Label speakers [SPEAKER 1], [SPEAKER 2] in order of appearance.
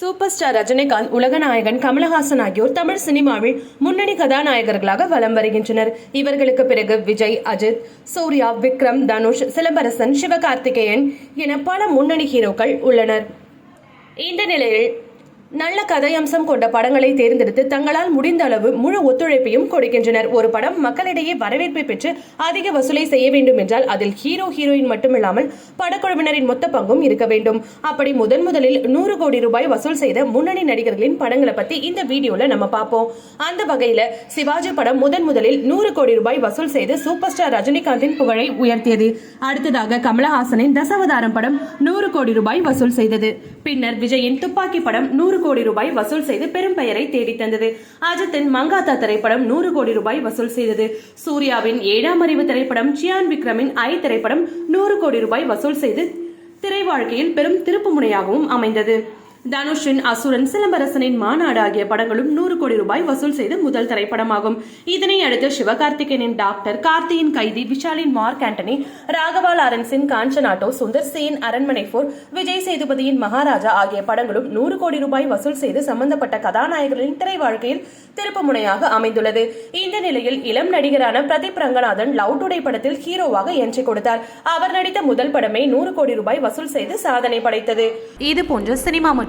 [SPEAKER 1] Super star Rajinikanth உலகநாயகன் கமலஹாசன் ஆகியோர் தமிழ் சினிமாவில் முன்னணி கதாநாயகர்களாக வலம் வருகின்றனர். இவர்களுக்கு பிறகு விஜய் அஜித் சூர்யா விக்ரம் தனுஷ் சிலம்பரசன் சிவகார்த்திகேயன் என பல முன்னணி ஹீரோக்கள் உள்ளனர். இந்த நிலையில் நல்ல கதையம்சம் கொண்ட படங்களை தேர்ந்தெடுத்து தங்களால் முடிந்த அளவு முழு ஒத்துழைப்பையும் கொடுக்கின்றனர். ஒரு படம் மக்களிடையே வரவேற்பை பெற்று அதிக வசூலை செய்ய வேண்டும் என்றால் அதில் ஹீரோ ஹீரோயின் மட்டுமில்லாமல் படக்குழுவினரின் மொத்த பங்கும் இருக்க வேண்டும். அப்படி முதன் முதலில் நூறு கோடி ரூபாய் வசூல் செய்த முன்னணி நடிகர்களின் படங்களை பத்தி இந்த வீடியோல நம்ம பார்ப்போம். அந்த வகையில சிவாஜி படம் முதன் முதலில் நூறு கோடி ரூபாய் வசூல் செய்து சூப்பர் ஸ்டார் ரஜினிகாந்தின் புகழை உயர்த்தியது. அடுத்ததாக கமலஹாசனின் தசவதாரம் படம் நூறு கோடி ரூபாய் வசூல் செய்தது. பின்னர் விஜயின் துப்பாக்கி படம் நூறு கோடி ரூபாய் வசூல் செய்து பெரும் பெயரை தேடி தந்தது. அஜித்தின் மங்காத்தா திரைப்படம் நூறு கோடி ரூபாய் வசூல் செய்தது. சூர்யாவின் ஏழாம் அறிவு திரைப்படம் சியான் விக்ரமின் ஐ திரைப்படம் நூறு கோடி ரூபாய் வசூல் செய்து திரை வாழ்க்கையில் பெரும் திருப்புமுனையாகவும் அமைந்தது. தனுஷின் அசுரன் சிலம்பரசனின் மாநாடு ஆகிய படங்களும் நூறு கோடி ரூபாய் வசூல் செய்த முதல் திரைப்படமாகும். இதனை அடுத்து சிவகார்த்திகேயனின் டாக்டர் கார்த்தியின் கைதி விஷாலின் மார்க் ஆண்டனி ராகவா லாரன்ஸின் காஞ்சனாட்டோ சுந்தர் சியின் அரண்மனை போர் விஜய் சேதுபதியின் மகாராஜா ஆகிய படங்களும் நூறு கோடி ரூபாய் வசூல் செய்து சம்பந்தப்பட்ட கதாநாயகர்களின் திரை வாழ்க்கையில் திருப்புமுனையாக அமைந்துள்ளது. இந்த நிலையில் இளம் நடிகரான பிரதீப் ரங்கநாதன் லவ் டுடே படத்தில் ஹீரோவாக என்ட்ரி கொடுத்தார். அவர் நடித்த முதல் படமே நூறு கோடி ரூபாய் வசூல் செய்து சாதனை படைத்தது.
[SPEAKER 2] இதுபோன்ற சினிமா மற்றும்